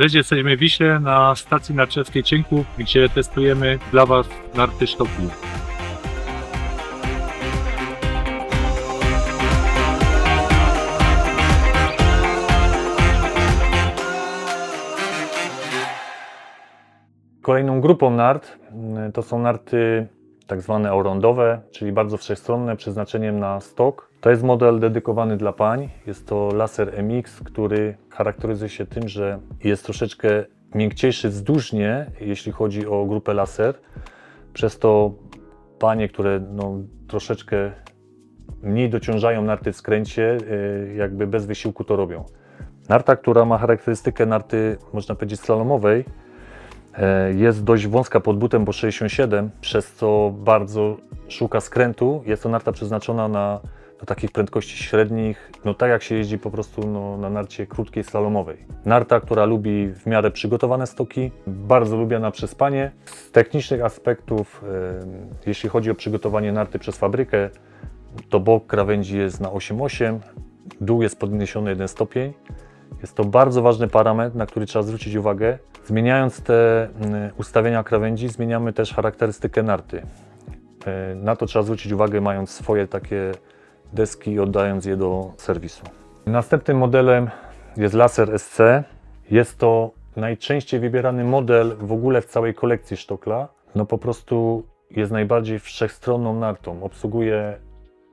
Cześć, jesteśmy Wiśle na stacji narciarskiej Cienków, gdzie testujemy dla Was narty sztoki. Kolejną grupą nart y, to są narty tak zwane orondowe, czyli bardzo wszechstronne, przeznaczeniem na stok. To jest model dedykowany dla pań. Jest to laser MX, który charakteryzuje się tym, że jest troszeczkę miękciejszy wzdłużnie, jeśli chodzi o grupę laser. Przez to panie, które no, troszeczkę mniej dociążają narty w skręcie, y, jakby bez wysiłku to robią. Narta, która ma charakterystykę narty, można powiedzieć, slalomowej, Jest dość wąska pod butem, bo 67, przez co bardzo szuka skrętu. Jest to narta przeznaczona na do takich prędkości średnich, no tak jak się jeździ po prostu no, na narcie krótkiej slalomowej. Narta, która lubi w miarę przygotowane stoki, bardzo lubiana przez panie. Z technicznych aspektów, e, jeśli chodzi o przygotowanie narty przez fabrykę, to bok krawędzi jest na 8,8, dół jest podniesiony 1 stopień. Jest to bardzo ważny parametr, na który trzeba zwrócić uwagę. Zmieniając te mm, ustawienia krawędzi, zmieniamy też charakterystykę narty. E, Na to trzeba zwrócić uwagę, mając swoje takie deski i oddając je do serwisu. Następnym modelem jest Laser SC. Jest to najczęściej wybierany model w ogóle w całej kolekcji Sztokla. No po prostu jest najbardziej wszechstronną nartą. Obsługuje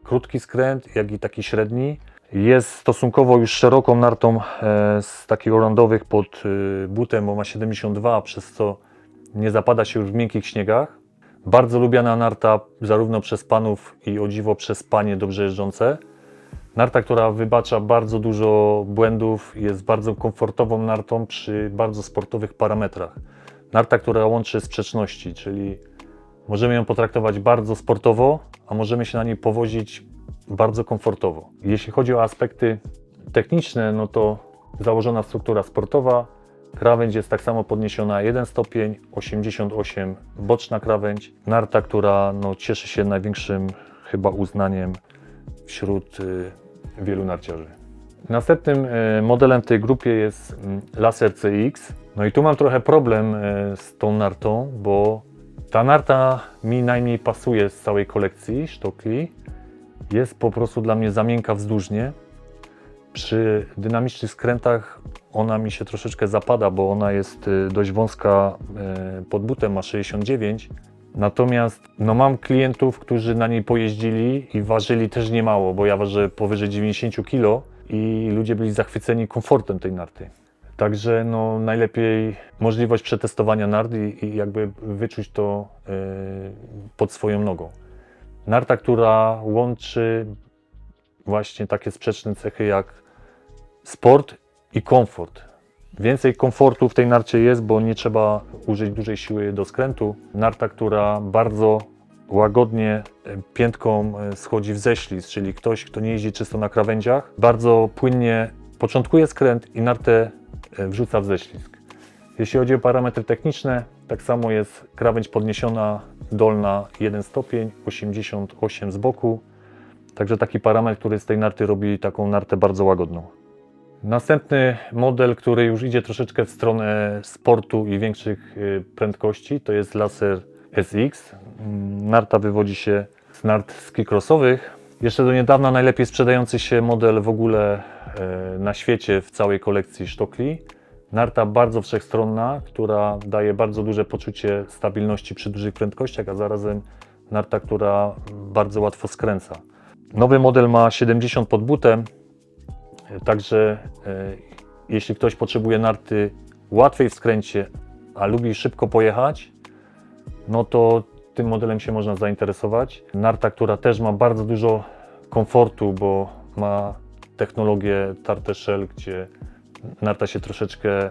krótki skręt, jak i taki średni. Jest stosunkowo już szeroką nartą e, z takich orandowych pod e, butem, bo ma 72, przez co nie zapada się już w miękkich śniegach. Bardzo lubiana narta zarówno przez panów i o dziwo przez panie dobrze jeżdżące. Narta, która wybacza bardzo dużo błędów, jest bardzo komfortową nartą przy bardzo sportowych parametrach. Narta, która łączy sprzeczności, czyli możemy ją potraktować bardzo sportowo, a możemy się na niej powozić bardzo komfortowo. Jeśli chodzi o aspekty techniczne, no to założona struktura sportowa, krawędź jest tak samo podniesiona 1 stopień, 88 boczna krawędź, narta, która no, cieszy się największym chyba uznaniem wśród y, wielu narciarzy. Następnym y, modelem w tej grupie jest mm, Laser CX. No i tu mam trochę problem y, z tą nartą, bo ta narta mi najmniej pasuje z całej kolekcji sztokli jest po prostu dla mnie za miękka wzdłużnie. Przy dynamicznych skrętach ona mi się troszeczkę zapada, bo ona jest y, dość wąska y, pod butem, ma 69. Natomiast no mam klientów, którzy na niej pojeździli i ważyli też niemało, bo ja ważę powyżej 90 kg i ludzie byli zachwyceni komfortem tej narty. Także no, najlepiej możliwość przetestowania nart i, i jakby wyczuć to y, pod swoją nogą. Narta, która łączy właśnie takie sprzeczne cechy jak sport i komfort. Więcej komfortu w tej narcie jest, bo nie trzeba użyć dużej siły do skrętu. Narta, która bardzo łagodnie e, piętką e, schodzi w ześlizg, czyli ktoś, kto nie jeździ czysto na krawędziach, bardzo płynnie początkuje skręt i nartę e, wrzuca w ześlizg. Jeśli chodzi o parametry techniczne, tak samo jest krawędź podniesiona dolna 1 stopień, 88 z boku. Także taki parametr, który z tej narty robi taką nartę bardzo łagodną. Następny model, który już idzie troszeczkę w stronę sportu i większych y, prędkości, to jest Laser SX. Narta wywodzi się z nart ski crossowych. Jeszcze do niedawna najlepiej sprzedający się model w ogóle e, na świecie w całej kolekcji sztokli. Narta bardzo wszechstronna, która daje bardzo duże poczucie stabilności przy dużych prędkościach, a zarazem narta, która bardzo łatwo skręca. Nowy model ma 70 pod butem, także e, jeśli ktoś potrzebuje narty łatwej w skręcie, a lubi szybko pojechać, no to tym modelem się można zainteresować. Narta, która też ma bardzo dużo komfortu, bo ma technologię Tarte Shell, gdzie narta się troszeczkę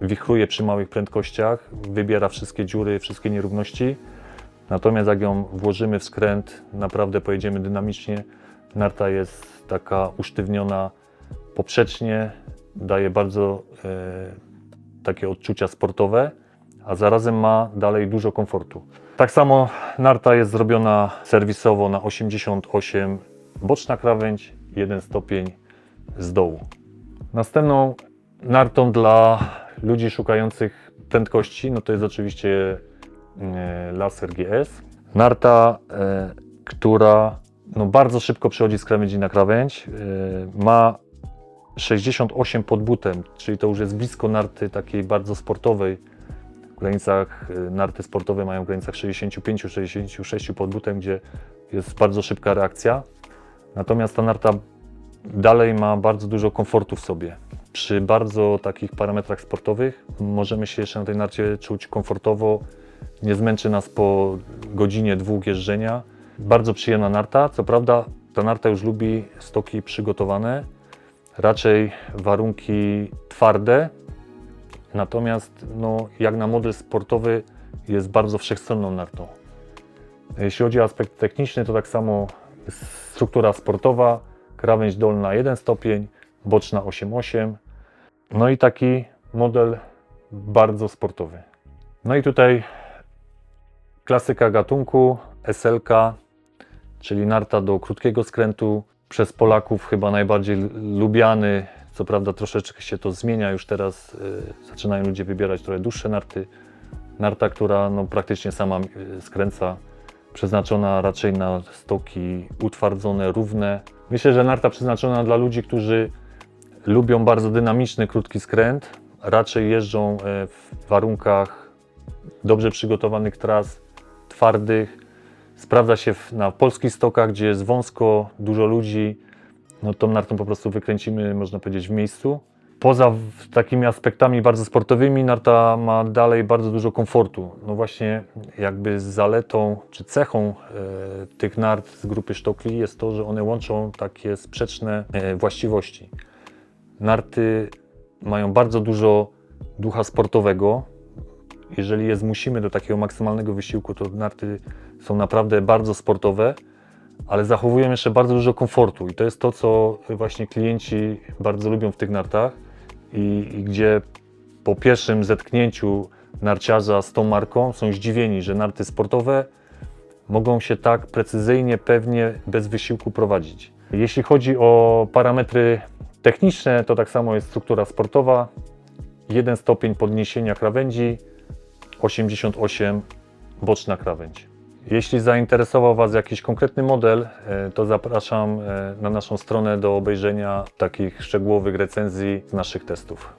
wichruje przy małych prędkościach, wybiera wszystkie dziury, wszystkie nierówności. Natomiast jak ją włożymy w skręt, naprawdę pojedziemy dynamicznie. Narta jest taka usztywniona poprzecznie, daje bardzo e, takie odczucia sportowe, a zarazem ma dalej dużo komfortu. Tak samo narta jest zrobiona serwisowo na 88 boczna krawędź, 1 stopień z dołu. Następną nartą dla ludzi szukających prędkości, no to jest oczywiście e, Laser GS. Narta, e, która no bardzo szybko przechodzi z krawędzi na krawędź, e, ma 68 pod butem, czyli to już jest blisko narty takiej bardzo sportowej. W granicach narty sportowe mają w granicach 65-66 pod butem, gdzie jest bardzo szybka reakcja. Natomiast ta narta dalej ma bardzo dużo komfortu w sobie. Przy bardzo takich parametrach sportowych możemy się jeszcze na tej narcie czuć komfortowo. Nie zmęczy nas po godzinie, dwóch jeżdżenia. Bardzo przyjemna narta. Co prawda ta narta już lubi stoki przygotowane, raczej warunki twarde. Natomiast no, jak na model sportowy jest bardzo wszechstronną nartą. Jeśli chodzi o aspekt techniczny, to tak samo struktura sportowa, krawędź dolna 1 stopień, boczna 8,8. No i taki model bardzo sportowy. No i tutaj klasyka gatunku, SLK, czyli narta do krótkiego skrętu, przez Polaków chyba najbardziej lubiany. Co prawda troszeczkę się to zmienia, już teraz y, zaczynają ludzie wybierać trochę dłuższe narty. Narta, która no, praktycznie sama y, skręca, przeznaczona raczej na stoki utwardzone, równe. Myślę, że narta przeznaczona dla ludzi, którzy lubią bardzo dynamiczny, krótki skręt, raczej jeżdżą e, w warunkach dobrze przygotowanych tras, twardych. Sprawdza się na polskich stokach, gdzie jest wąsko, dużo ludzi. No tą nartą po prostu wykręcimy, można powiedzieć, w miejscu. Poza takimi aspektami bardzo sportowymi, narta ma dalej bardzo dużo komfortu. No właśnie jakby zaletą czy cechą e, tych nart z grupy sztokli jest to, że one łączą takie sprzeczne e, właściwości. Narty mają bardzo dużo ducha sportowego. Jeżeli je zmusimy do takiego maksymalnego wysiłku, to narty są naprawdę bardzo sportowe, ale zachowują jeszcze bardzo dużo komfortu. I to jest to, co właśnie klienci bardzo lubią w tych nartach i, i gdzie po pierwszym zetknięciu narciarza z tą marką są zdziwieni, że narty sportowe mogą się tak precyzyjnie, pewnie, bez wysiłku prowadzić. Jeśli chodzi o parametry techniczne, to tak samo jest struktura sportowa. Jeden stopień podniesienia krawędzi, 88 boczna krawędź. Jeśli zainteresował Was jakiś konkretny model, e, to zapraszam e, na naszą stronę do obejrzenia takich szczegółowych recenzji z naszych testów.